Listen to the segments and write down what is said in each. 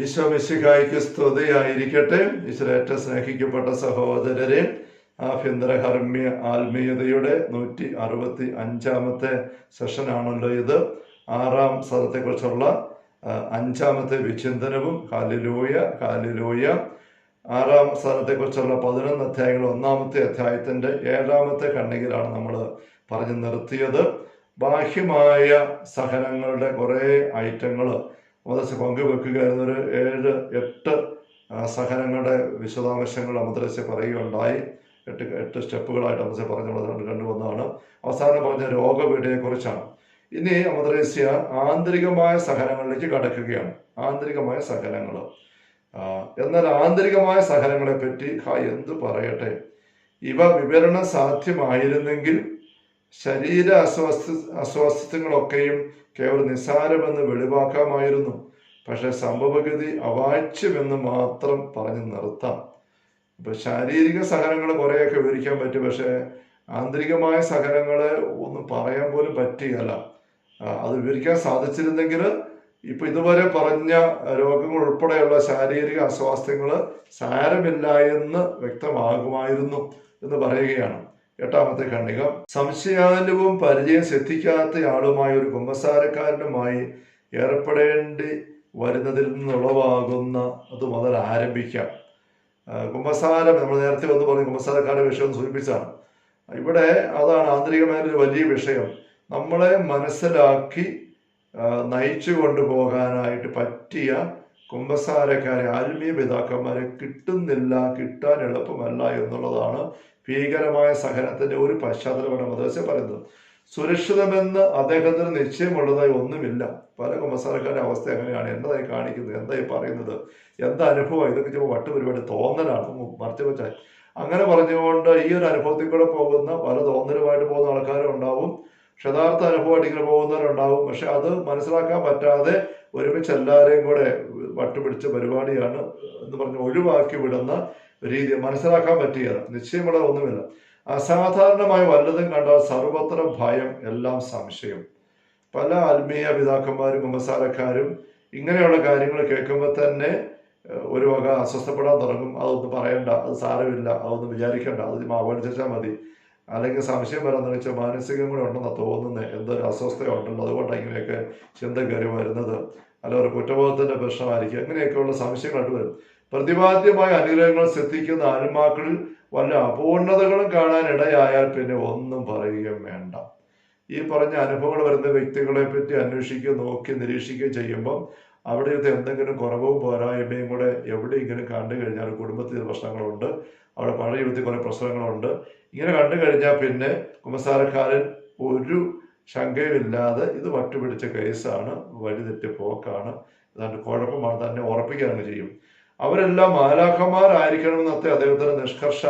ഈശോ മിശിഹായിക്ക് സ്തുതിയായിരിക്കട്ടെ. ഈശ്വരേറ്റ സ്നേഹിക്കപ്പെട്ട സഹോദരരെ ആഭ്യന്തര ഹർമ്മ്യ ആത്മീയതയുടെ നൂറ്റി അറുപത്തി അഞ്ചാമത്തെ സെഷനാണല്ലോ ഇത്. ആറാം സദത്തെക്കുറിച്ചുള്ള അഞ്ചാമത്തെ വിചിന്തനവും. കാലിലൂയ കാലിലൂയ ആറാം സ്ഥലത്തെക്കുറിച്ചുള്ള പതിനൊന്ന് അധ്യായങ്ങൾ ഒന്നാമത്തെ അധ്യായത്തിന്റെ ഏഴാമത്തെ കണ്ണികിലാണ് നമ്മൾ പറഞ്ഞു നിർത്തിയത്. ബാഹ്യമായ സഹനങ്ങളുടെ കുറേ ഐറ്റങ്ങൾ മദ്രസ പങ്കുവെക്കുക എന്നൊരു ഏഴ് എട്ട് സഹനങ്ങളുടെ വിശദാംശങ്ങൾ അമദ്രസ പറയുകയുണ്ടായി. എട്ട് എട്ട് സ്റ്റെപ്പുകളായിട്ട് അമദ്രസ കണ്ടു കണ്ടുവന്നതാണ് അവസാനം പറഞ്ഞ രോഗപീഠയെക്കുറിച്ചാണ്. ഇനി അമദ്രസ്യ ആന്തരികമായ സഹനങ്ങളിലേക്ക് കടക്കുകയാണ്. ആന്തരികമായ സഹനങ്ങൾ. എന്നാൽ ആന്തരികമായ സഹനങ്ങളെ പറ്റി എന്ത് പറയട്ടെ? ഇവ വിവരണം സാധ്യമായിരുന്നെങ്കിൽ ശരീര അസ്വസ്ഥ അസ്വാസ്ഥ്യങ്ങളൊക്കെയും കേവലം നിസാരമെന്ന് വെളിവാക്കാമായിരുന്നു. പക്ഷെ സംഭവഗതി അവാച്യമെന്ന് മാത്രം പറഞ്ഞു നിർത്താം. ഇപ്പൊ ശാരീരിക സഹനങ്ങൾ കുറേയൊക്കെ വിവരിക്കാൻ പറ്റും. പക്ഷെ ആന്തരികമായ സഹനങ്ങൾ ഒന്നും പറയാൻ പോലും പറ്റുകയല്ല അത് വിവരിക്കാൻ സാധിച്ചിരുന്നെങ്കിൽ ഇപ്പൊ ഇതുവരെ പറഞ്ഞ രോഗങ്ങൾ ഉൾപ്പെടെയുള്ള ശാരീരിക അസ്വാസ്ഥ്യങ്ങൾ സാരമില്ല എന്ന് വ്യക്തമാകുമായിരുന്നു എന്ന് പറയുകയാണ്. എട്ടാമത്തെ ഖണ്ഡിക. സംശയാനുവും പരിചയം ശ്രദ്ധിക്കാത്തയാളുമായ ഒരു കുമ്പസാരക്കാരനുമായി ഏർപ്പെടേണ്ടി വരുന്നതിൽ നിന്നുളവാകുന്ന അത് മുതൽ ആരംഭിക്കാം. കുമ്പസാരം നമ്മൾ നേരത്തെ വന്ന് പറഞ്ഞു കുമ്പസാരക്കാരുടെ വിഷയം ഒന്ന് സൂചിപ്പിച്ചാണ്. ഇവിടെ അതാണ് ആന്തരികമായ ഒരു വലിയ വിഷയം. നമ്മളെ മനസ്സിലാക്കി നയിച്ചു കൊണ്ടുപോകാനായിട്ട് പറ്റിയ കുമ്പസാരക്കാരെ ആത്മീയ പിതാക്കന്മാരെ കിട്ടുന്നില്ല കിട്ടാൻ എളുപ്പമല്ല എന്നുള്ളതാണ് ഭീകരമായ സഹനത്തിന്റെ ഒരു പശ്ചാത്തലമാണ് മദ്രസ പറയുന്നത്. സുരക്ഷിതമെന്ന് അദ്ദേഹത്തിന് നിശ്ചയമുള്ളതായി ഒന്നുമില്ല. പല കുമ്പസാരക്കാരുടെ അവസ്ഥ എങ്ങനെയാണ്? എന്തായി കാണിക്കുന്നത്? എന്തായി പറയുന്നത്? എന്താ അനുഭവം? ഇതൊക്കെ ചിലപ്പോൾ വട്ടുപരിപാടി തോന്നലാണ്. മറിച്ച് വെച്ചാൽ. അങ്ങനെ പറഞ്ഞുകൊണ്ട് ഈ ഒരു അനുഭവത്തിൽ കൂടെ പോകുന്ന പല തോന്നലുമായിട്ട് പോകുന്ന ആൾക്കാരും ഉണ്ടാവും. പക്ഷെ യഥാർത്ഥ അനുഭവമായിട്ട് ഇങ്ങനെ പോകുന്നവരുണ്ടാവും. പക്ഷെ അത് മനസ്സിലാക്കാൻ പറ്റാതെ ഒരുമിച്ച് എല്ലാവരെയും കൂടെ വട്ടുപിടിച്ച പരിപാടിയാണ് എന്ന് പറഞ്ഞ് ഒഴിവാക്കി വിടുന്ന രീതി മനസ്സിലാക്കാൻ പറ്റിയത് നിശ്ചയമുള്ള ഒന്നുമില്ല. അസാധാരണമായ വല്ലതും കണ്ടാൽ സർവത്ര ഭയം എല്ലാം സംശയം. പല ആത്മീയ പിതാക്കന്മാരും കുമ്പസാരക്കാരും ഇങ്ങനെയുള്ള കാര്യങ്ങൾ കേൾക്കുമ്പോൾ തന്നെ ഒരു വക അസ്വസ്ഥപ്പെടാൻ തുടങ്ങും. അതൊന്നും പറയണ്ട അത് സാരമില്ല അതൊന്നും വിചാരിക്കണ്ട അത് അവഗണിച്ചാൽ മതി. അല്ലെങ്കിൽ സംശയം വരാന്ന് വെച്ചാൽ മാനസികം കൂടെ ഉണ്ടെന്നാണ് തോന്നുന്നത് എന്തൊരു അസ്വസ്ഥ ഉണ്ടല്ലോ അതുകൊണ്ടാണ് ഇങ്ങനെയൊക്കെ ചിന്ത കയറി വരുന്നത്. അല്ല ഒരു കുറ്റബോധത്തിന്റെ പ്രശ്നമായിരിക്കും. അങ്ങനെയൊക്കെയുള്ള സംശയങ്ങളായിട്ട് വരും. പ്രതിപാദ്യമായ അനുഗ്രഹങ്ങൾ ശ്രദ്ധിക്കുന്ന ആത്മാക്കളിൽ വല്ല അപൂർണതകളും കാണാൻ ഇടയായാൽ പിന്നെ ഒന്നും പറയുകയും വേണ്ട. ഈ പറഞ്ഞ അനുഭവങ്ങൾ വരുന്ന വ്യക്തികളെ പറ്റി അന്വേഷിക്കുകയും നോക്കി നിരീക്ഷിക്കുകയും ചെയ്യുമ്പം അവിടെ എന്തെങ്കിലും കുറവും പോരായ്മയും കൂടെ എവിടെയെങ്കിലും കണ്ടു കഴിഞ്ഞാൽ കുടുംബത്തിൽ പ്രശ്നങ്ങളുണ്ട്. അവിടെ പഴയ ജീവിതത്തിൽ കുറെ പ്രശ്നങ്ങളുണ്ട്. ഇങ്ങനെ കണ്ടു കഴിഞ്ഞാൽ പിന്നെ കുമ്പസാരക്കാരൻ ഒരു ശങ്കയുമില്ലാതെ ഇത് വട്ടുപിടിച്ച കേസാണ്. വഴിതെറ്റ് പോക്കാണ്. അതാണ്ട് കുഴപ്പമാണ്. തന്നെ ഉറപ്പിക്കുകയാണ് ചെയ്യും. അവരെല്ലാം മാലാഖമാരായിരിക്കണമെന്നത്തെ അദ്ദേഹത്തിന്റെ നിഷ്കർഷ.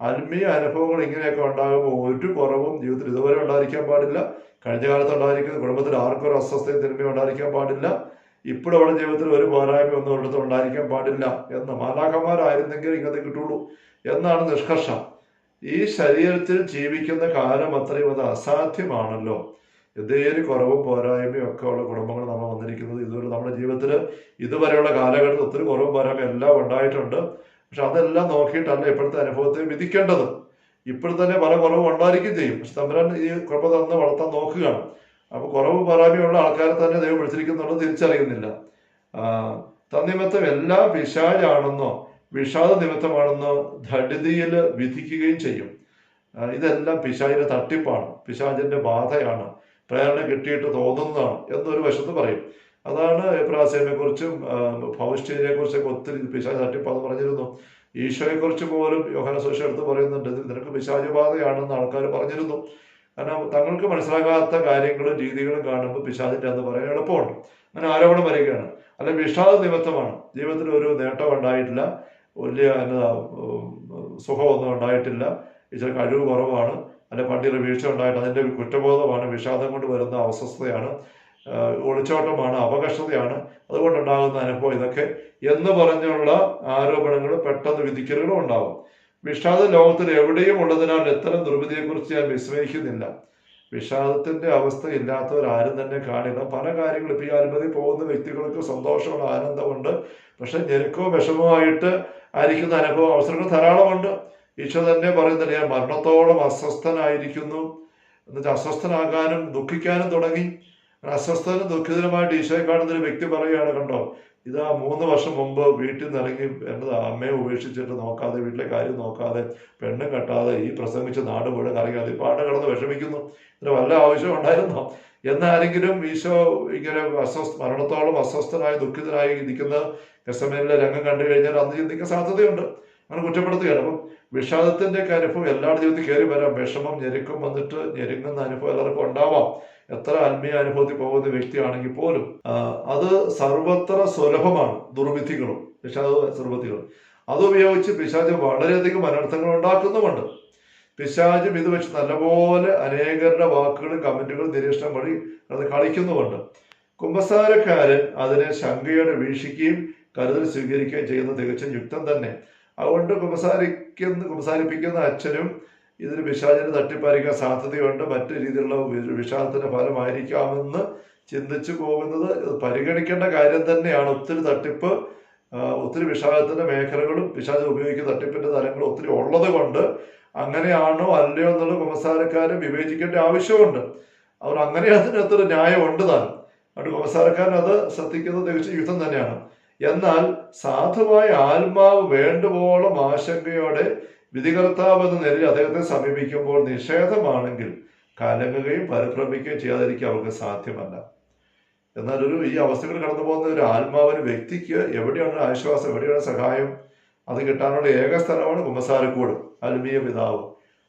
ആത്മീയ അനുഭവങ്ങൾ ഇങ്ങനെയൊക്കെ ഉണ്ടാകുമ്പോൾ ഒരു കുറവും ജീവിതത്തിൽ ഇതുവരെ ഉണ്ടായിരിക്കാൻ പാടില്ല. കഴിഞ്ഞ കാലത്ത് ഉണ്ടായിരിക്കുന്ന കുടുംബത്തിൽ ആർക്കും ഒരു അസ്വസ്ഥയും തിന്മയും ഉണ്ടായിരിക്കാൻ പാടില്ല. ഇപ്പോഴും അവിടെ ജീവിതത്തിൽ ഒരു പോരായ്മ ഒന്നും ഒരിടത്തും ഉണ്ടായിരിക്കാൻ പാടില്ല എന്ന് മാലാഖമാരായിരുന്നെങ്കിൽ ഇങ്ങനത്തെ കിട്ടുള്ളൂ എന്നാണ് നിഷ്കർഷം. ഈ ശരീരത്തിൽ ജീവിക്കുന്ന കാലം അത്രയും അത് അസാധ്യമാണല്ലോ. എന്തേലും കുറവും പോരായ്മയും ഒക്കെ ഉള്ള കുടുംബങ്ങൾ നമ്മൾ വന്നിരിക്കുന്നത് ഇതുവരെ നമ്മുടെ ജീവിതത്തിൽ ഇതുവരെയുള്ള കാലഘട്ടത്തിൽ ഒത്തിരി കുറവും പോരായ്മ എല്ലാം ഉണ്ടായിട്ടുണ്ട്. പക്ഷെ അതെല്ലാം നോക്കിയിട്ടല്ല ഇപ്പോഴത്തെ അനുഭവത്തെ വിധിക്കേണ്ടത്. ഇപ്പോൾ തന്നെ പല കുറവും ഉണ്ടായിരിക്കും ചെയ്യും. പക്ഷെ തമ്പുരാൻ ഈ കൃപ തന്ന് വളർത്താൻ നോക്കുകയാണ്. അപ്പൊ കുറവ് പോരായ്മയുള്ള ആൾക്കാരെ തന്നെ ദൈവം വിളിച്ചിരിക്കുന്നുള്ളത് തിരിച്ചറിയുന്നില്ല. തന്നിമത്തം എല്ലാ വിഷാജാണെന്നോ വിഷാദ നിമിത്തമാണെന്നോ ധഡിതിയിൽ വിധിക്കുകയും ചെയ്യും. ഇതെല്ലാം പിശാചിന്റെ തട്ടിപ്പാണ്. പിശാചിന്റെ ബാധയാണ്. പ്രേരണ കിട്ടിയിട്ട് തോന്നുന്നതാണ് എന്നൊരു വശത്ത് പറയും. അതാണ് എബ്രാസേനെ കുറിച്ചും ഫൗസ്റ്റീനെ കുറിച്ചൊക്കെ ഒത്തിരി പിശാജ് തട്ടിപ്പാന്ന് പറഞ്ഞിരുന്നു. ഈശോയെ കുറിച്ച് പോലും യോഹന സുഷ എടുത്ത് പറയുന്നുണ്ട് നിനക്ക് പിശാചുബാധയാണെന്ന് ആൾക്കാർ പറഞ്ഞിരുന്നു. കാരണം തങ്ങൾക്ക് മനസ്സിലാകാത്ത കാര്യങ്ങളും രീതികളും കാണുമ്പോൾ പിശാചിന്റെ എന്ന് പറയാൻ എളുപ്പമുണ്ട് അങ്ങനെ ആരോപണം വരികയാണ് അല്ല വിഷാദ നിമിത്തമാണ്. ജീവിതത്തിൽ ഒരു നേട്ടം ഉണ്ടായിട്ടില്ല. വലിയ എന്നതാ സുഖമൊന്നും ഉണ്ടായിട്ടില്ല. ഇച്ചിരി കഴിവ് കുറവാണ്. അല്ലെ പണ്ടിയുടെ വീഴ്ച ഉണ്ടായിട്ട് അതിന്റെ കുറ്റബോധമാണ്. വിഷാദം കൊണ്ട് വരുന്ന അസ്വസ്ഥതയാണ് ഒളിച്ചോട്ടമാണ് അപകർഷതയാണ്. അതുകൊണ്ടുണ്ടാകുന്ന അനുഭവം ഇതൊക്കെ. എന്ന് പറഞ്ഞുള്ള ആരോപണങ്ങൾ പെട്ടെന്ന് വിധിക്കലുകളും ഉണ്ടാവും. വിഷാദ ലോകത്തിൽ എവിടെയും ഉള്ളതിനാൽ ഇത്തരം ദുർവിധിയെക്കുറിച്ച് ഞാൻ വിസ്മയിക്കുന്നില്ല. വിഷാദത്തിന്റെ അവസ്ഥ ഇല്ലാത്തവർ ആരും തന്നെ കാണില്ല. പല കാര്യങ്ങളും ഇപ്പൊ ഈ അനുമതി പോകുന്ന വ്യക്തികൾക്ക് സന്തോഷമുള്ള ആനന്ദമുണ്ട് പക്ഷെ ഞെരുക്കവും വിഷമമായിട്ട് ആയിരിക്കുന്ന അനുഭവം അവസരങ്ങൾ ധാരാളമുണ്ട്. ഈശോ തന്നെ പറയുന്നില്ല ഞാൻ മരണത്തോളം അസ്വസ്ഥനായിരിക്കുന്നു. എന്നുവെച്ചാൽ അസ്വസ്ഥനാകാനും ദുഃഖിക്കാനും തുടങ്ങി. അസ്വസ്ഥനും ദുഃഖിതനുമായിട്ട് ഈശോയെ കാണുന്ന ഒരു വ്യക്തി പറയുകയാണ് കണ്ടോ ഇതാ മൂന്ന് വർഷം മുമ്പ് വീട്ടിൽ നിന്ന് ഇറങ്ങി എന്റെ അമ്മയെ ഉപേക്ഷിച്ചിട്ട് നോക്കാതെ വീട്ടിലെ കാര്യം നോക്കാതെ പെണ്ണും കെട്ടാതെ ഈ പ്രസംഗിച്ച നാട് മുഴുവൻ കറങ്ങാതെ ഈ ആടെ കിടന്ന് വിഷമിക്കുന്നു. ഇതിന് വല്ല ആവശ്യം ഉണ്ടായിരുന്നോ? എന്നാരെങ്കിലും ഈശോ ഇങ്ങനെ അസ്വസ്ഥ മരണത്തോളം അസ്വസ്ഥനായി ദുഃഖിതനായി ഇരിക്കുന്ന കസമേലിലെ രംഗം കണ്ടു കഴിഞ്ഞാൽ അന്ന് ചിന്തിക്കാൻ സാധ്യതയുണ്ട്. അങ്ങനെ കുറ്റപ്പെടുത്തുകയാണ്. അപ്പം വിഷാദത്തിന്റെ ഒക്കെ അനുഭവം എല്ലാവരുടെ ജീവിതത്തിൽ കയറി വരാം. വിഷമം ഞെരുക്കം വന്നിട്ട് ഞെരുങ്ങുന്ന അനുഭവം എല്ലാവർക്കും ഉണ്ടാവാം. എത്ര ആത്മീയ അനുഭവത്തിൽ പോകുന്ന വ്യക്തിയാണെങ്കിൽ പോലും അത് സർവത്ര സുലഭമാണ് ദുർവിധികളും വിഷാദ അത് അതുപയോഗിച്ച് പിശാജ് വളരെയധികം അനർത്ഥങ്ങൾ ഉണ്ടാക്കുന്നുമുണ്ട്. പിശാജും ഇത് വെച്ച് നല്ലപോലെ അനേകരുടെ വാക്കുകളും കമന്റുകളും നിരീക്ഷണം വഴി അത് കളിക്കുന്നുമുണ്ട്. കുമ്പസാരക്കാരൻ അതിനെ ശങ്കയോടെ വീക്ഷിക്കുകയും കരുതൽ സ്വീകരിക്കുകയും ചെയ്യുന്ന തികച്ചും യുക്തം തന്നെ. അതുകൊണ്ട് കുമ്പസാരിക്കുന്ന കുമ്പസാരിപ്പിക്കുന്ന അച്ഛനും ഇതിന് പിശാചിനെ തട്ടിപ്പറിക്കാൻ സാധ്യതയുണ്ട്. മറ്റു രീതിയിലുള്ള വിഷാദത്തിന്റെ ഫലമായിരിക്കാമെന്ന് ചിന്തിച്ചു പോകുന്നത് പരിഗണിക്കേണ്ട കാര്യം തന്നെയാണ്. ഒത്തിരി തട്ടിപ്പ് ഒത്തിരി വിഷാദത്തിന്റെ മേഖലകളും വിഷാദം ഉപയോഗിക്കുന്ന തട്ടിപ്പിന്റെ തലങ്ങളും ഒത്തിരി ഉള്ളത് കൊണ്ട് അങ്ങനെയാണോ അല്ലയോ എന്നുള്ള കുമ്പസാരക്കാരൻ വിവേചിക്കേണ്ട ആവശ്യമുണ്ട്. അവർ അങ്ങനെ അതിനകത്തൊരു ന്യായമുണ്ട് താൻ. അതുകൊണ്ട് കുമ്പസാരക്കാരൻ അത് ശ്രദ്ധിക്കുന്നത് തികച്ച യുദ്ധം തന്നെയാണ്. എന്നാൽ സാധുവായ ആത്മാവ് വേണ്ടുവോളം ആശങ്കയോടെ വിധികർത്താവ് എന്ന നിലയിൽ അദ്ദേഹത്തെ സമീപിക്കുമ്പോൾ നിഷേധമാണെങ്കിൽ കലങ്ങുകയും പരിഭ്രമിക്കുകയും ചെയ്യാതിരിക്കുക അവർക്ക് സാധ്യമല്ല. എന്നാൽ ഒരു ഈ അവസ്ഥകൾ കടന്നു പോകുന്ന ഒരു ആത്മാവിന് വ്യക്തിക്ക് എവിടെയാണ് ആശ്വാസം എവിടെയാണ് സഹായം? അത് കിട്ടാനുള്ള ഏക സ്ഥലമാണ് കുമ്പസാരക്കൂട് ആത്മീയ പിതാവ്.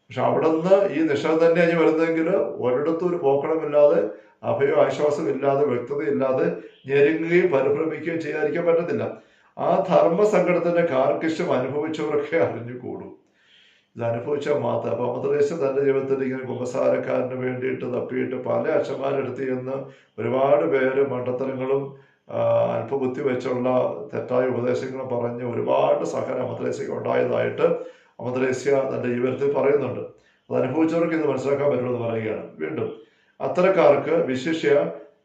പക്ഷെ അവിടെ നിന്ന് ഈ നിഷേധം തന്നെ അഞ്ഞ് വരുന്നതെങ്കിൽ ഒരിടത്തും ഒരു പോക്കണമില്ലാതെ അഭയോ ആശ്വാസം ഇല്ലാതെ വ്യക്തതയില്ലാതെ ഞെരുങ്ങുകയും പരിഭ്രമിക്കുകയും ചെയ്യാതിരിക്കാൻ പറ്റത്തില്ല. ആ ധർമ്മസങ്കടത്തിന്റെ കാർക്കിഷ്യം അനുഭവിച്ചവരൊക്കെ അറിഞ്ഞുകൂടും. ഇത് അനുഭവിച്ച മാത്രം അപ്പൊ അമദ്രേശം തന്റെ ജീവിതത്തിൽ ഇങ്ങനെ കുമ്പസാരക്കാരന് വേണ്ടിയിട്ട് തപ്പിയിട്ട് പല അച്ഛന്മാരെടുത്ത് ചെന്ന് ഒരുപാട് പേര് മണ്ടത്തരങ്ങളും അല്പബുദ്ധി വെച്ചുള്ള തെറ്റായ ഉപദേശങ്ങളും പറഞ്ഞ് ഒരുപാട് സഹന അമദ്രേസ്യക്ക് ഉണ്ടായതായിട്ട് അമദ്രേസ്യ തന്റെ ജീവിതത്തിൽ പറയുന്നുണ്ട്. അത് അനുഭവിച്ചവർക്ക് ഇത് മനസ്സിലാക്കാൻ പറ്റുമെന്ന് പറയുകയാണ്. വീണ്ടും അത്തരക്കാർക്ക് വിശിഷ്യ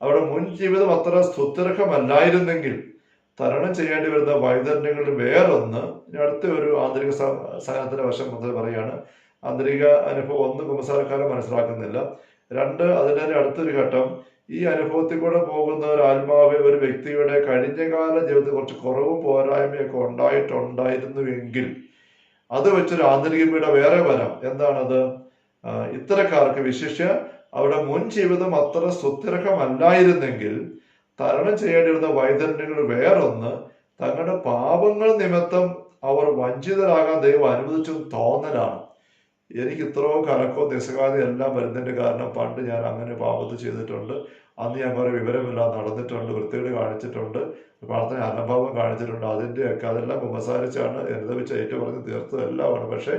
അവരുടെ മുൻ ജീവിതം അത്ര സ്തുത്യർഹമല്ലായിരുന്നെങ്കിൽ തരണം ചെയ്യേണ്ടി വരുന്ന വൈതരണ്യങ്ങളിൽ വേറൊന്ന് അടുത്ത ഒരു ആന്തരിക സഹനത്തിന്റെ വശം മുതൽ പറയാണ് ആന്തരിക അനുഭവം ഒന്ന് കുമ്പസാരക്കാരൻ മനസ്സിലാക്കുന്നില്ല. രണ്ട് അതിന്റെ അടുത്തൊരു ഘട്ടം ഈ അനുഭവത്തിൽ കൂടെ പോകുന്ന ഒരു ആത്മാവ് ഒരു വ്യക്തിയുടെ കഴിഞ്ഞകാല ജീവിതത്തിൽ കുറച്ച് കുറവും പോരായ്മയൊക്കെ ഉണ്ടായിട്ടുണ്ടായിരുന്നുവെങ്കിൽ അത് വെച്ചൊരു ആന്തരിക പീഡ വേറെ വരാം. എന്താണത്? ഇത്തരക്കാർക്ക് വിശിഷ്യ അവരുടെ മുൻ ജീവിതം അത്ര സുത്തിരഹമല്ലായിരുന്നെങ്കിൽ തരണം ചെയ്യേണ്ടിയിരുന്ന വൈതരണ്യങ്ങൾ വേറൊന്ന് തങ്ങളുടെ പാപങ്ങൾ നിമിത്തം അവർ വഞ്ചിതരാകാൻ ദൈവം അനുവദിച്ചു തോന്നലാണ്. എനിക്ക് ഇത്രയോ കലക്കോ നിസ്സകാതി എല്ലാം വരുന്നതിന്റെ കാരണം പണ്ട് ഞാൻ അങ്ങനെ പാപത്ത് ചെയ്തിട്ടുണ്ട്. അന്ന് ഞാൻ കുറേ വിവരമില്ലാതെ നടന്നിട്ടുണ്ട് വൃത്തികേട് കാണിച്ചിട്ടുണ്ട് പ്രാർത്ഥന അനഭാവം കാണിച്ചിട്ടുണ്ട്. അതിന്റെയൊക്കെ അതെല്ലാം ഉപസാരിച്ചാണ് എന്നെ വെച്ച് ഏറ്റവും പറഞ്ഞ് തീർത്തതെല്ലാമാണ് പക്ഷേ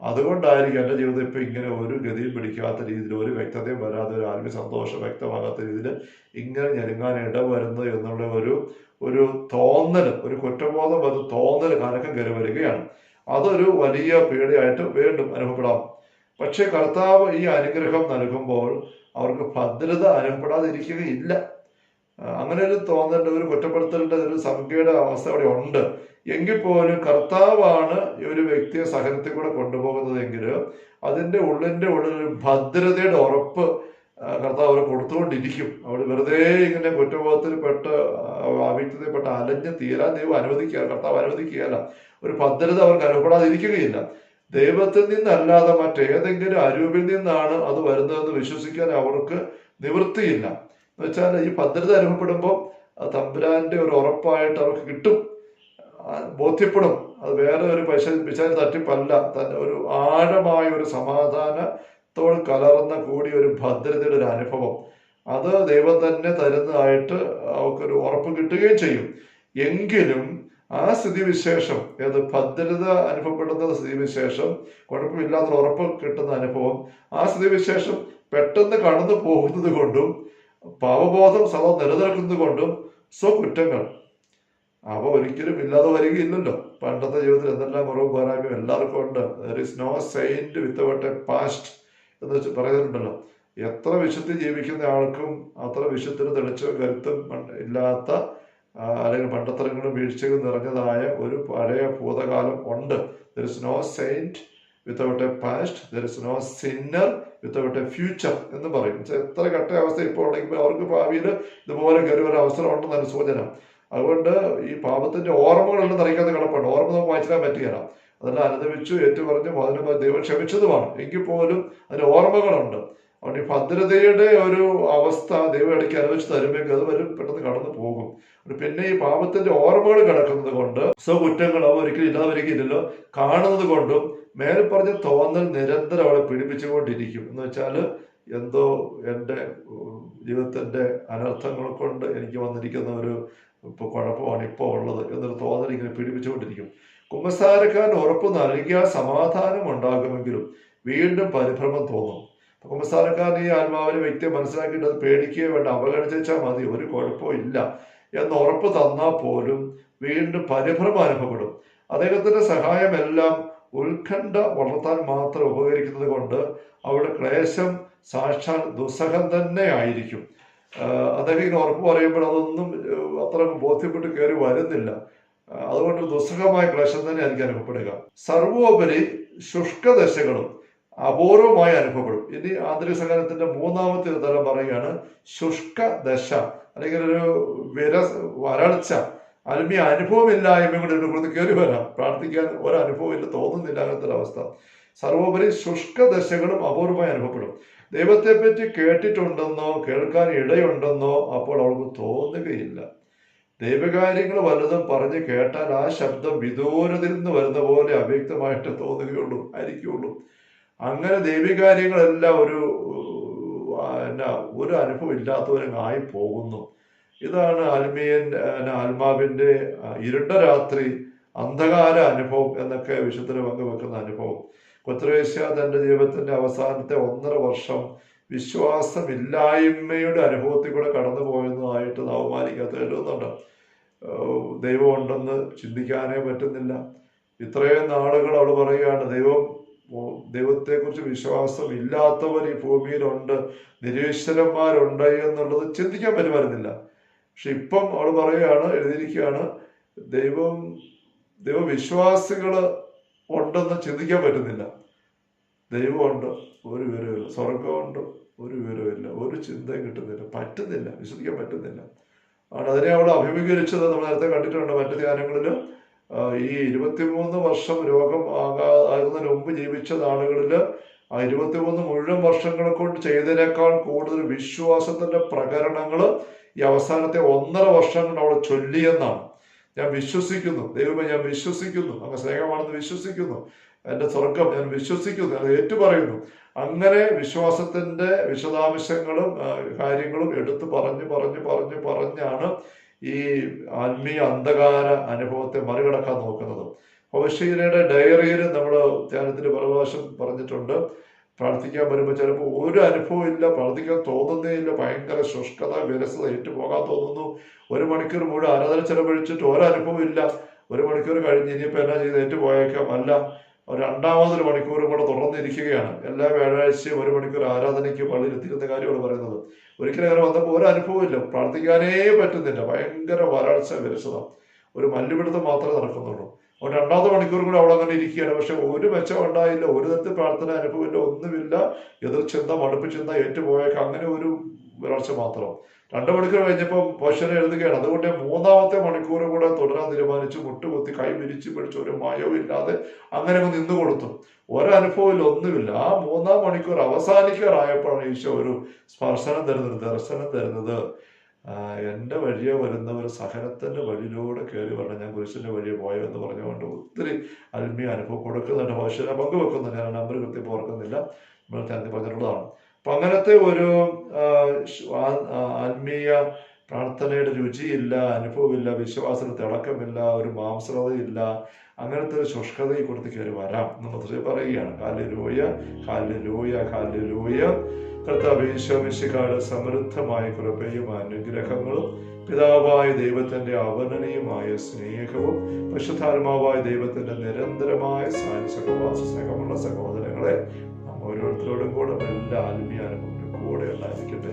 അതുകൊണ്ടായിരിക്കും എന്റെ ജീവിതം ഇപ്പം ഇങ്ങനെ ഒരു ഗതിയും പിടിക്കാത്ത രീതിയിൽ ഒരു വ്യക്തതയും വരാതെ ഒരു ആത്മീയ സന്തോഷം വ്യക്തമാകാത്ത രീതിയിൽ ഇങ്ങനെ ഞെരുങ്ങാൻ ഇടവരുന്നത് എന്നുള്ള ഒരു ഒരു തോന്നൽ ഒരു കുറ്റബോധം അത് തോന്നൽ കനക്കം കയറി വരികയാണ്. അതൊരു വലിയ പേടിയായിട്ട് വീണ്ടും അനുഭവപ്പെടാം. പക്ഷേ കർത്താവ് ഈ അനുഗ്രഹം നൽകുമ്പോൾ അവർക്ക് ഭദ്രത അനുഭവപ്പെടാതിരിക്കുകയില്ല. അങ്ങനെ ഒരു തോന്നേണ്ട ഒരു കുറ്റപ്പെടുത്തേണ്ട ഒരു സംഖ്യയുടെ അവസ്ഥ അവിടെ ഉണ്ട്. എങ്കിൽ പോലും കർത്താവാണ് ഒരു വ്യക്തിയെ സഹനത്തിൽ കൂടെ കൊണ്ടുപോകുന്നതെങ്കിൽ അതിന്റെ ഉള്ളിന്റെ ഉള്ളിൽ ഒരു ഭദ്രതയുടെ ഉറപ്പ് കർത്താവ് അവരെ കൊടുത്തുകൊണ്ടിരിക്കും. അവിടെ വെറുതെ ഇങ്ങനെ കുറ്റബോധത്തിൽപ്പെട്ട് അവിക്തതയിൽപ്പെട്ട് അലഞ്ഞ് തീരാൻ ദൈവം അനുവദിക്കുക കർത്താവ് അനുവദിക്കുകയല്ല. ഒരു ഭദ്രത അവർക്ക് അനുഭവപ്പെടാതിരിക്കുകയില്ല. ദൈവത്തിൽ നിന്നല്ലാതെ മറ്റേതെങ്കിലും അരൂപിൽ നിന്നാണ് അത് വരുന്നതെന്ന് വിശ്വസിക്കാൻ അവർക്ക് നിവൃത്തിയില്ല. എന്ന് വെച്ചാൽ ഈ ഭദ്രത അനുഭവപ്പെടുമ്പോൾ തമ്പുരാന്റെ ഒരു ഉറപ്പായിട്ട് അവർക്ക് കിട്ടും. ബോധ്യപ്പെടും. അത് വേറെ ഒരു പൈസ വിശാല തട്ടിപ്പല്ല. തന്നെ ഒരു ആഴമായ ഒരു സമാധാനത്തോട് കലർന്ന കൂടിയ ഒരു ഭദ്രതയുടെ ഒരു അനുഭവം. അത് ദൈവം തന്നെ തരുന്നതായിട്ട് അവർക്കൊരു ഉറപ്പ് കിട്ടുകയും ചെയ്യും. എങ്കിലും ആ സ്ഥിതിവിശേഷം ഏത് ഭദ്രത അനുഭവപ്പെടുന്ന സ്ഥിതിവിശേഷം കുഴപ്പമില്ലാത്ത ഉറപ്പ് കിട്ടുന്ന അനുഭവം ആ സ്ഥിതിവിശേഷം പെട്ടെന്ന് കടന്നു പോകുന്നത് കൊണ്ടും പാവബോധം സദാ നിലനിൽക്കുന്നത് കൊണ്ടും സ്വകുറ്റങ്ങൾ. അവ ഒരിക്കലും ഇല്ലാതെ വരികയില്ലല്ലോ. പണ്ടത്തെ ജീവിതത്തിൽ എന്തെല്ലാം കുറവും പോരായ്മയും എല്ലാവർക്കും ഉണ്ട്. Is no saint without a past എന്ന് വെച്ച് പറയുന്നുണ്ടല്ലോ. എത്ര വിശുദ്ധി ജീവിക്കുന്ന ആൾക്കും അത്ര വിശുദ്ധന് തെളിച്ചവും കരുത്തും ഇല്ലാത്ത അല്ലെങ്കിൽ പണ്ടത്തരങ്ങളും വീഴ്ചകളും നിറഞ്ഞതായ ഒരു പഴയ ഭൂതകാലം ഉണ്ട്. There is no saint without a past there is no sinner without a future എന്ന് പറയും. എത്ര ഘട്ട അവസ്ഥ ഇപ്പോൾ ഉണ്ടെങ്കിൽ അവർക്ക് ഭാവിയിൽ ഇതുപോലെ കയറി ഒരു അവസരം ഉണ്ടെന്നാണ് സൂചന അതുകൊണ്ട് ഈ പാപത്തിന്റെ ഓർമ്മകളുണ്ടെന്ന് അറിയിക്കാത്ത കിടപ്പുണ്ട്. ഓർമ്മ നമുക്ക് വായിച്ചാൽ പറ്റുകയില്ല അതെല്ലാം അനുദവിച്ചു ഏറ്റുപറഞ്ഞു അതിന് ദൈവം ക്ഷമിച്ചതുമാണ്. എങ്കിൽ പോലും അതിന് ഓർമ്മകളുണ്ട്. അതുകൊണ്ട് ഈ ഭദ്രതയുടെ ഒരു അവസ്ഥ ദൈവം ഇടയ്ക്ക് അനുവദിച്ച് തരുമെങ്കിൽ അത് വരും പെട്ടെന്ന് കടന്നു പോകും. പിന്നെ ഈ പാപത്തിന്റെ ഓർമ്മകൾ കിടക്കുന്നത് കൊണ്ട് സ്വകുറ്റങ്ങൾ അവ ഒരിക്കലും ഇല്ലാതെ വരികയില്ലല്ലോ കാണുന്നത് കൊണ്ടും മേലെ പറഞ്ഞ തോന്നൽ നിരന്തരം അവളെ പീഡിപ്പിച്ചുകൊണ്ടിരിക്കും. എന്ന് വെച്ചാൽ എന്തോ എന്റെ ജീവിതത്തിന്റെ അനർത്ഥങ്ങൾ കൊണ്ട് എനിക്ക് വന്നിരിക്കുന്ന ഒരു ഇപ്പൊ കുഴപ്പമാണ് ഇപ്പോൾ ഉള്ളത് എന്നൊരു തോന്നൽ ഇങ്ങനെ പീഡിപ്പിച്ചുകൊണ്ടിരിക്കും. കുമ്പസാരക്കാരൻ ഉറപ്പ് നൽകിയാൽ സമാധാനം ഉണ്ടാകുമെങ്കിലും വീണ്ടും പരിഭ്രമം തോന്നും. കുമ്പസാരക്കാരൻ ഈ ആത്മാവിനെ വ്യക്തിയെ മനസ്സിലാക്കിയിട്ട് അത് പേടിക്കുകയോ വേണ്ട അവഗണിച്ചാൽ മതി ഒരു കുഴപ്പവും ഇല്ല എന്ന് ഉറപ്പ് തന്നാൽ പോലും വീണ്ടും പരിഭ്രമം അനുഭവപ്പെടും. അദ്ദേഹത്തിന്റെ സഹായമെല്ലാം ഉത്കണ്ഠ വളർത്താൻ മാത്രം ഉപകരിക്കുന്നത് കൊണ്ട് അവിടെ ക്ലേശം സാക്ഷാൽ ദുസ്സഹം തന്നെ ആയിരിക്കും. അദ്ദേഹം ഇങ്ങനെ ഉറപ്പ് പറയുമ്പോൾ അതൊന്നും അത്ര ബോധ്യപ്പെട്ട് കയറി വരുന്നില്ല. അതുകൊണ്ട് ദുസ്സഹമായ ക്ലേശം തന്നെ ആയിരിക്കും അനുഭവപ്പെടുക. സർവോപരി ശുഷ്കദശകളും അപൂർവമായി അനുഭവപ്പെടും. ഇനി ആന്തരിക സഹനത്തിന്റെ മൂന്നാമത്തെ തലം പറയുകയാണ് ശുഷ്ക ദശ അല്ലെങ്കിൽ ഒരു വിര വരൾച്ച. അൽമിയ അനുഭവമില്ലായ്മ കൂടെ ഇവിടെ കയറി വരാം. പ്രാർത്ഥിക്കാൻ ഒരനുഭവം ഇല്ല തോന്നുന്നില്ല അങ്ങനത്തെ അവസ്ഥ. സർവോപരി ശുഷ്ക ദശകളും അപൂർവമായി അനുഭവപ്പെടും. ദൈവത്തെ പറ്റി കേട്ടിട്ടുണ്ടെന്നോ കേൾക്കാൻ ഇടയുണ്ടെന്നോ അപ്പോൾ അവൾക്ക് തോന്നുകയില്ല. ദൈവകാര്യങ്ങൾ വല്ലതും പറഞ്ഞ് കേട്ടാൽ ആ ശബ്ദം വിദൂരത്തിൽ നിന്ന് വരുന്ന പോലെ അവ്യക്തമായിട്ട് തോന്നുകയുള്ളൂ ആയിരിക്കുള്ളൂ അങ്ങനെ ദൈവികാര്യങ്ങളെല്ലാം ഒരു എന്നാ ഒരു അനുഭവം ഇല്ലാത്തവരങ്ങായി പോകുന്നു. ഇതാണ് ആത്മീയൻ ആത്മാവിന്റെ ഇരുണ്ട രാത്രി അന്ധകാര അനുഭവം എന്നൊക്കെ വിശുദ്ധന് പങ്കുവെക്കുന്ന അനുഭവം. കൊത്രവേശ്യ തന്റെ ജീവിതത്തിന്റെ അവസാനത്തെ ഒന്നര വർഷം വിശ്വാസമില്ലായ്മയുടെ അനുഭവത്തിൽ കൂടെ കടന്നു പോയെന്നതായിട്ട് നവമാലിക്കകത്ത് എഴുതുന്നുണ്ട്. ദൈവമുണ്ടെന്ന് ചിന്തിക്കാനേ പറ്റുന്നില്ല. ഇത്രയും നാളുകൾ അവൾ പറയുകയാണ് ദൈവം ദൈവത്തെക്കുറിച്ച് വിശ്വാസം ഇല്ലാത്തവർ ഈ ഭൂമിയിലുണ്ട് നിരീശ്വരന്മാരുണ്ട് എന്നുള്ളത് ചിന്തിക്കാൻ പറ്റുമായിരുന്നില്ല പക്ഷെ ഇപ്പം അവൾ പറയുകയാണ് എഴുതിയിരിക്കുകയാണ് ദൈവം ദൈവവിശ്വാസികൾ ഉണ്ടെന്ന് ചിന്തിക്കാൻ പറ്റുന്നില്ല. ദൈവമുണ്ട് ഒരു വിവരമില്ല സ്വർഗമുണ്ട് ഒരു വിവരമില്ല ഒരു ചിന്തയും കിട്ടുന്നില്ല. പറ്റുന്നില്ല വിശ്വസിക്കാൻ പറ്റുന്നില്ല. ആണ് അതിനെ അവൾ അഭിമുഖീകരിച്ചത്. നമ്മൾ നേരത്തെ കണ്ടിട്ടുണ്ട് മറ്റു ധ്യാനങ്ങളിൽ ഈ ഇരുപത്തിമൂന്ന് വർഷം രോഗം ആകാ ആകുന്നതിന് മുമ്പ് ജീവിച്ച നാളുകളിൽ ആ ഇരുപത്തിമൂന്ന് മുഴുവൻ വർഷങ്ങളെ കൊണ്ട് ചെയ്തതിനേക്കാൾ കൂടുതൽ വിശ്വാസത്തിന്റെ പ്രകരണങ്ങൾ ഈ അവസാനത്തെ ഒന്നര വർഷം കൊണ്ട് അവൾ ചൊല്ലിയെന്നാണ്. ഞാൻ വിശ്വസിക്കുന്നു. ദൈവമേ ഞാൻ വിശ്വസിക്കുന്നു. അങ്ങ് സ്നേഹമാണെന്ന് വിശ്വസിക്കുന്നു. എന്റെ സ്വർഗം ഞാൻ വിശ്വസിക്കുന്നു. അത് ഏറ്റുപറയുന്നു. അങ്ങനെ വിശ്വാസത്തിന്റെ വിശദാംശങ്ങളും കാര്യങ്ങളും എടുത്തു പറഞ്ഞു പറഞ്ഞു പറഞ്ഞു പറഞ്ഞാണ് ഈ ആത്മീയ അന്ധകാര അനുഭവത്തെ മറികടക്കാൻ നോക്കുന്നത്. ഭവിഷ്യയുടെ ഡയറിയിൽ നമ്മൾ ധ്യാനത്തിന്റെ പരവശം പറഞ്ഞിട്ടുണ്ട്. പ്രാർത്ഥിക്കാൻ വരുമ്പോൾ ചിലപ്പോൾ ഒരു അനുഭവം ഇല്ല പ്രാർത്ഥിക്കാൻ തോന്നുന്നേ ഇല്ല ഭയങ്കര ശുഷ്കത വിരസത ഏറ്റുപോകാൻ തോന്നുന്നു. ഒരു മണിക്കൂർ മുഴുവൻ ആരാധന ചെലവഴിച്ചിട്ട് ഒരനുഭവം ഇല്ല. ഒരു മണിക്കൂർ കഴിഞ്ഞ് ഇനിയിപ്പോൾ എന്നാ ചെയ്ത് ഏറ്റുപോയേക്കാം? അല്ല രണ്ടാമതൊരു മണിക്കൂറും കൂടെ തുറന്നിരിക്കുകയാണ്. എല്ലാ വ്യാഴാഴ്ചയും ഒരു മണിക്കൂർ ആരാധനയ്ക്ക് പള്ളിയിൽ എത്തിക്കുന്ന കാര്യമാണ് പറയുന്നത്. ഒരിക്കലും അങ്ങനെ വന്നപ്പോൾ ഒരു അനുഭവം ഇല്ല. പ്രാർത്ഥിക്കാനേ പറ്റുന്നില്ല. ഭയങ്കര വരൾച്ച വിരസത. ഒരു മല്ലുപിടുത്തം മാത്രമേ നടക്കുന്നുള്ളൂ. അപ്പോൾ രണ്ടാമത്തെ മണിക്കൂർ കൂടെ അവൾ അങ്ങനെ ഇരിക്കുകയാണ്. പക്ഷെ ഒരു മെച്ചം ഉണ്ടായില്ല. ഒരു തരത്തിൽ പ്രാർത്ഥന അനുഭവമില്ല. ഒന്നുമില്ല. എതിർച്ചിന്ത മടുപ്പിച്ചിന്ത ഏറ്റുപോയേക്കാം അങ്ങനെ ഒരു വിളർച്ച മാത്രം. രണ്ടു മണിക്കൂർ കഴിഞ്ഞപ്പോൾ പശുവിനെ എഴുതുകയാണ്. അതുകൊണ്ട് മൂന്നാമത്തെ മണിക്കൂർ കൂടെ തുടരാൻ തീരുമാനിച്ചു. മുട്ടുകുത്തി കൈ വിരിച്ച് പിടിച്ച് ഒരു മയവും ഇല്ലാതെ അങ്ങനെ അങ്ങ് നിന്നു കൊടുത്തു. ഒരനുഭവമില്ല ഒന്നുമില്ല. ആ മൂന്നാം മണിക്കൂർ അവസാനിക്കാറായപ്പോഴാണ് ഈശോ ഒരു സ്പർശനം തരുന്നത് ദർശനം തരുന്നത്. എന്റെ വഴിയെ വരുന്നവർ സഹനത്തിന്റെ വഴിയിലൂടെ കയറി വരണം. ഞാൻ കുരിശിന്റെ വഴിയെ പോയോ എന്ന് പറഞ്ഞുകൊണ്ട് ഒത്തിരി ആത്മീയ അനുഭവം കൊടുക്കുന്നുണ്ട്. ഭാഷയെ പങ്കുവെക്കുന്നുണ്ട്. ഞാൻ നമ്പർ കൃത്യം ഓർക്കുന്നില്ല. നമ്മൾ തന്നെ പറഞ്ഞിട്ടുള്ളതാണ്. അപ്പൊ അങ്ങനത്തെ ഒരു ആത്മീയ പ്രാർത്ഥനയുടെ രുചിയില്ല അനുഭവമില്ല വിശ്വാസത്തിന് തിളക്കമില്ല ഒരു മാംസതയില്ല അങ്ങനത്തെ ഒരു ശുഷ്കതയെ കൊടുത്ത് കയറി വരാം. എന്ന് പറയുകയാണ്. കാലിലൂയ കാലിലൂയ കാലിലൂയ കർത്താവ് ഈശോമിശിക്കാട് സമൃദ്ധമായ കൃപയും അനുഗ്രഹങ്ങളും പിതാവായ ദൈവത്തിന്റെ അവർണനീയമായ സ്നേഹവും പശുധാത്മാവായ ദൈവത്തിന്റെ നിരന്തരമായ സാന്നിധ്യവാസ സ്നേഹമുള്ള സഹോദരങ്ങളെ നാം ഓരോരുത്തരോടും കൂടെ എല്ലാ ആത്മീയ കൂടെ ഉണ്ടായിരിക്കട്ടെ.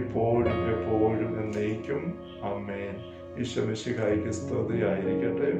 ഇപ്പോഴും എപ്പോഴും എന്നേക്കും. അമ്മേൻ ഈശ്വമിശിഹായിക്ക് സ്തുതിയായിരിക്കട്ടെ.